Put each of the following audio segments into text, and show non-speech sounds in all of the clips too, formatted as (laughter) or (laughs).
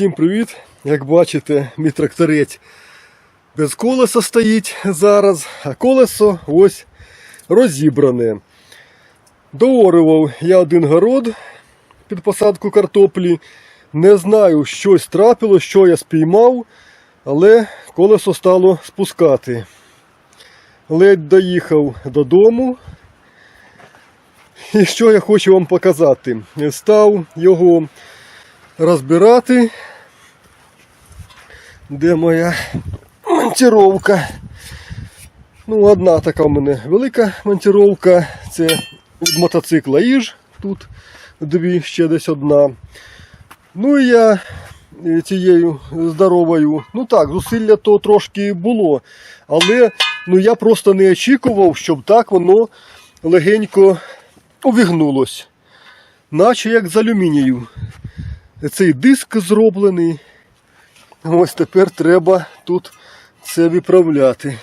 Всім привіт! Як бачите, мій тракторець без колеса стоїть зараз, а колесо ось розібране. Доорював я один город під посадку картоплі. Не знаю, щось трапило, що я спіймав, але колесо стало спускати. Ледь доїхав додому. І що я хочу вам показати? Став його розбирати. Де моя монтировка? Ну, одна така в мене велика монтировка. Це від мотоцикла Іж. Тут дві, ще десь одна. Ну і я е, цією здоровою. Ну так, зусилля то трошки було. Але ну, я просто не очікував, щоб так воно легенько увігнулось. Наче як з алюмінію. Цей диск зроблений. Ось тепер треба тут це виправляти.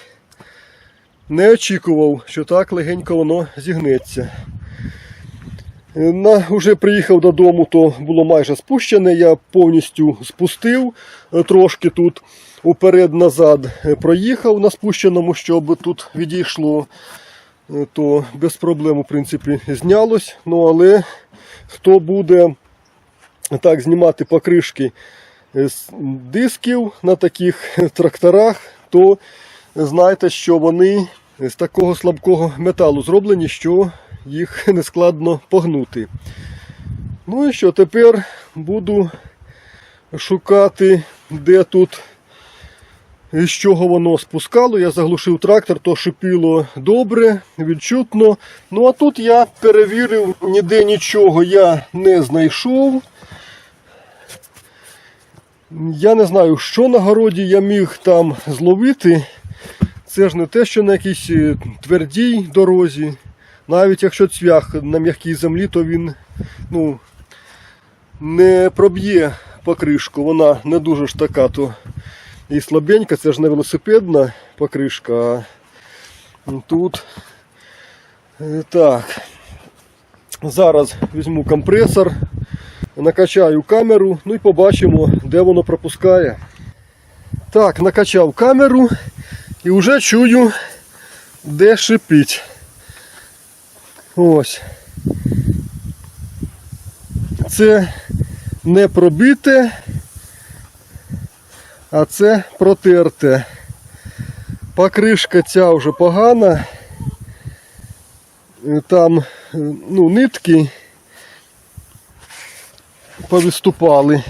Не очікував, що так легенько воно зігнеться. На, Уже приїхав додому, то було майже спущене. Я повністю спустив е, трошки тут уперед-назад е, проїхав на спущеному, щоб тут відійшло. Е, То без проблем, в принципі, знялось. Ну, але хто буде так знімати покришки дисків на таких (laughs) тракторах, то знайте, що вони з такого слабкого металу зроблені, що їх (laughs) не складно погнути. Ну і що, тепер буду шукати, де тут, з чого воно спускало. Я заглушив трактор, то шипіло добре, відчутно. Ну а тут я перевірив, ніде нічого я не знайшов. Я не знаю, що на городі я міг там зловити. Це ж не те, що на якійсь е, твердій дорозі. Навіть якщо цвях на м'якій землі, то він ну, не проб'є покришку. Вона не дуже ж така то і слабенька, це ж не велосипедна покришка. А тут е, так. Зараз візьму компресор, накачаю камеру, ну і побачимо, де воно пропускає. Так, накачав камеру і вже чую, де шипить. Ось. Це не пробите, а це протерте. Покришка ця вже погана. Там ну, нитки повиступали.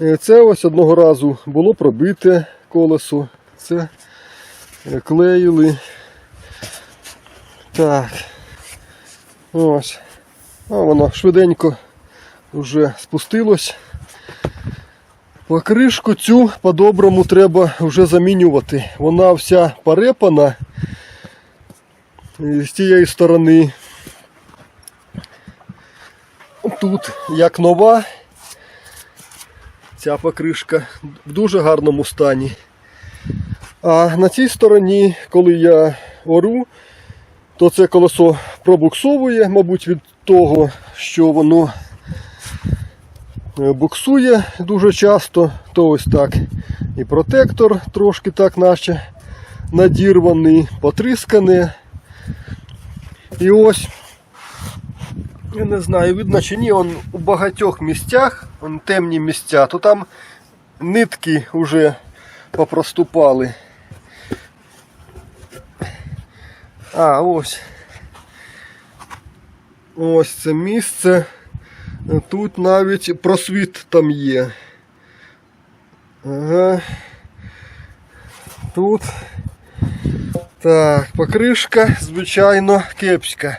Е, Це ось одного разу було пробите колесо. Це е, клеїли. Так. Ось. А воно швиденько вже спустилось. Покришку цю по-доброму треба вже замінювати. Вона вся порепана з тієї сторони. Тут як нова. Ця покришка в дуже гарному стані. А на цій стороні, коли я ору, то це колесо пробуксовує, мабуть, від того, що воно е, буксує дуже часто, то ось так. І протектор трошки так наче надірваний, потрискане. І ось, я не знаю, видно чи ні, он у багатьох місцях, он темні місця, то там нитки вже попроступали. А, ось. Ось це місце. Тут навіть просвіт там є. Ага. Тут. Так, покришка, звичайно, кепська.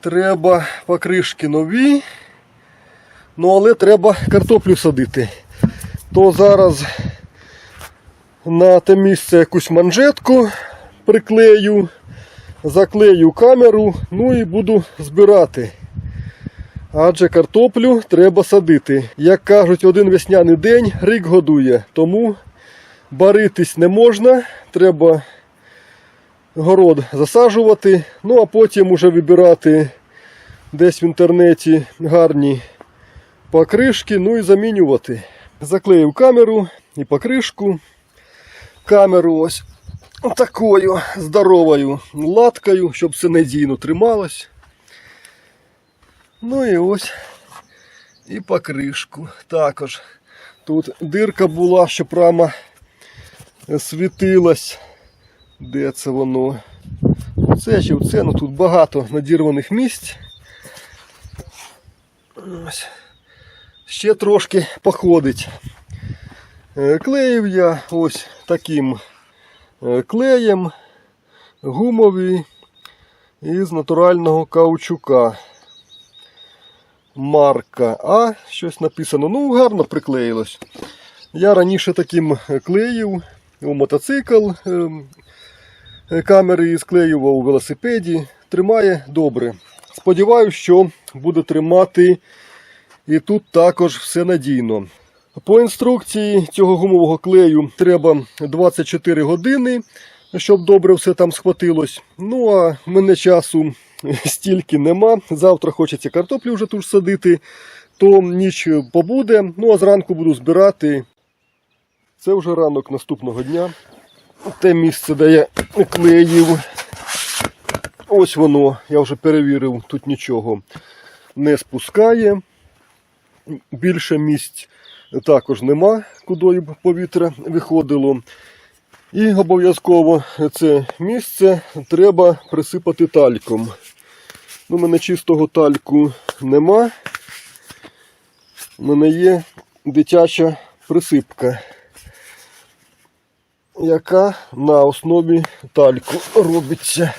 Треба покришки нові. Ну, але треба картоплю садити. То зараз на те місце якусь манжетку приклею, заклею камеру, ну і буду збирати. Адже картоплю треба садити. Як кажуть, один весняний день рік годує, тому баритись не можна, треба город засаджувати, ну а потім уже вибирати десь в інтернеті гарні покришки, ну і замінювати. Заклеїв камеру і покришку. Камеру ось такою здоровою латкою, щоб все надійно трималось. Ну і ось і покришку. Також тут дирка була, що прямо світилась. Де це воно? Оце чи оце, ну тут багато надірваних місць. Ось. Ще трошки походить. Е, Клеїв я ось таким е, клеєм гумовий із натурального каучука. Марка А, щось написано. Ну, гарно приклеїлось. Я раніше таким клеїв у мотоцикл ем, е, камери і склеював у велосипеді. Тримає добре. Сподіваюсь, що буде тримати і тут також все надійно. По інструкції цього гумового клею треба 24 години, щоб добре все там схватилось. Ну а мене часу (laughs) стільки нема. Завтра хочеться картоплю вже тут садити, то ніч побуде. Ну а зранку буду збирати. Це вже ранок наступного дня. Те місце, де я клеїв. Ось воно, я вже перевірив, тут нічого не спускає. Більше місць також нема, куди б повітря виходило. І обов'язково це місце треба присипати тальком. Ну, У мене чистого тальку нема. У мене є дитяча присипка, яка на основі тальку робиться.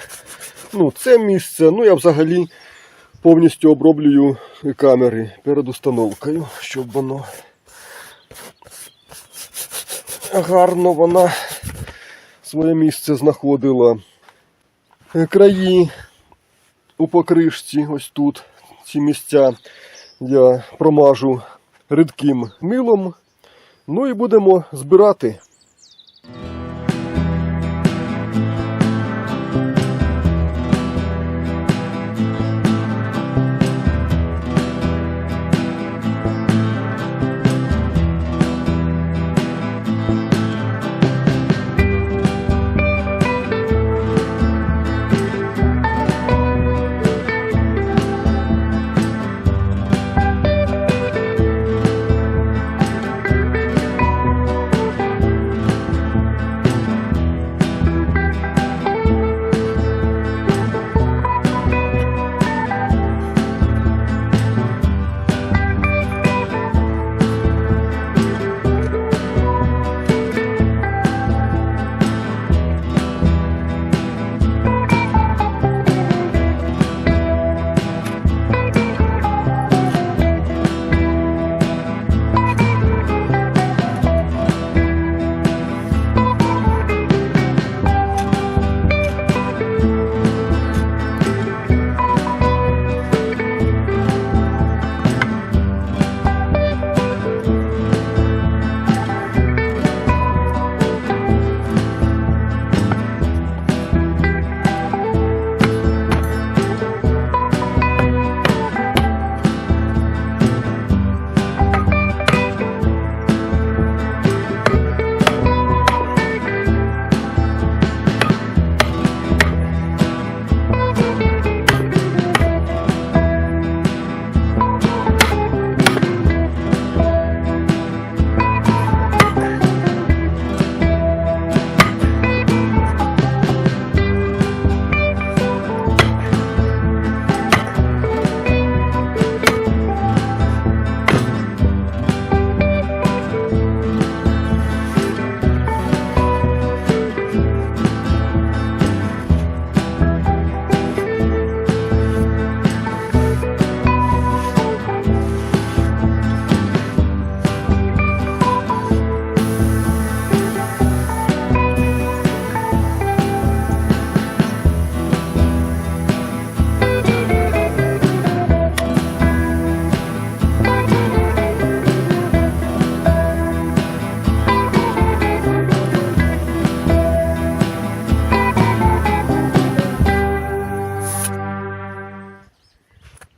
Ну, це місце, ну я взагалі повністю оброблюю камери перед установкою, щоб воно гарно вона своє місце знаходила. Краї у покришці, ось тут, ці місця я промажу рідким милом. Ну і будемо збирати.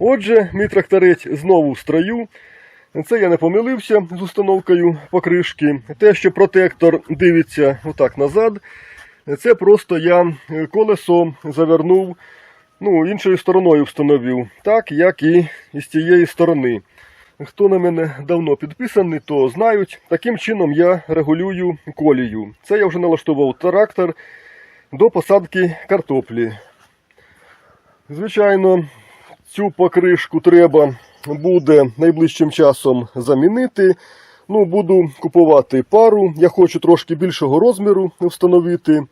Отже, мій тракторець знову в строю. Це я не помилився з установкою покришки. Те, що протектор дивиться отак назад, це просто я е, колесо завернув ну, іншою стороною встановив, так як і з цієї сторони. Хто на мене давно підписаний, то знають, таким чином я регулюю колію. Це я вже налаштував трактор до посадки картоплі. Звичайно, цю покришку треба буде найближчим часом замінити. Ну, буду купувати пару. Я хочу трошки більшого розміру встановити.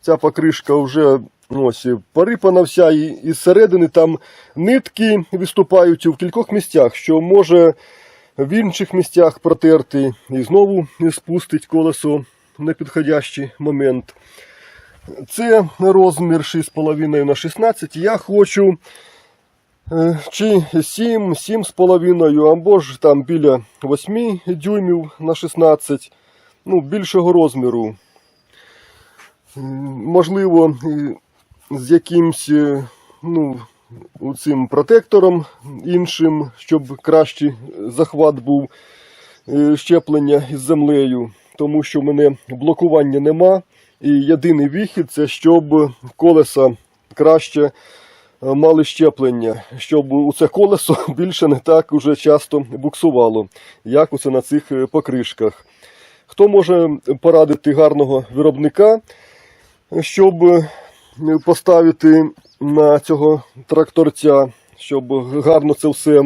Ця покришка вже ну, ось, порипана вся, і, і зсередини там нитки виступають в кількох місцях, що може в інших місцях протерти і знову спустить колесо в непідходящий момент. Це розмір 6,5 на 16. Я хочу чи 7, 7,5, або ж там біля 8 дюймів на 16, ну, більшого розміру. Можливо, з якимсь е, ну, цим протектором іншим, щоб кращий захват був е, щеплення із землею, тому що в мене блокування нема. І єдиний вихід це щоб колеса краще е, мали щеплення, щоб у це колесо (laughs) більше не так уже часто буксувало, як оце на цих е, покришках. Хто може порадити гарного виробника, щоб е, поставити на цього тракторця, щоб гарно це все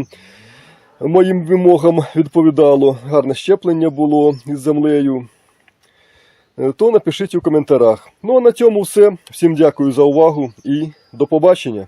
моїм вимогам відповідало, гарне щеплення було із землею, е, то напишіть у коментарях. Ну а на цьому все. Всім дякую за увагу і до побачення.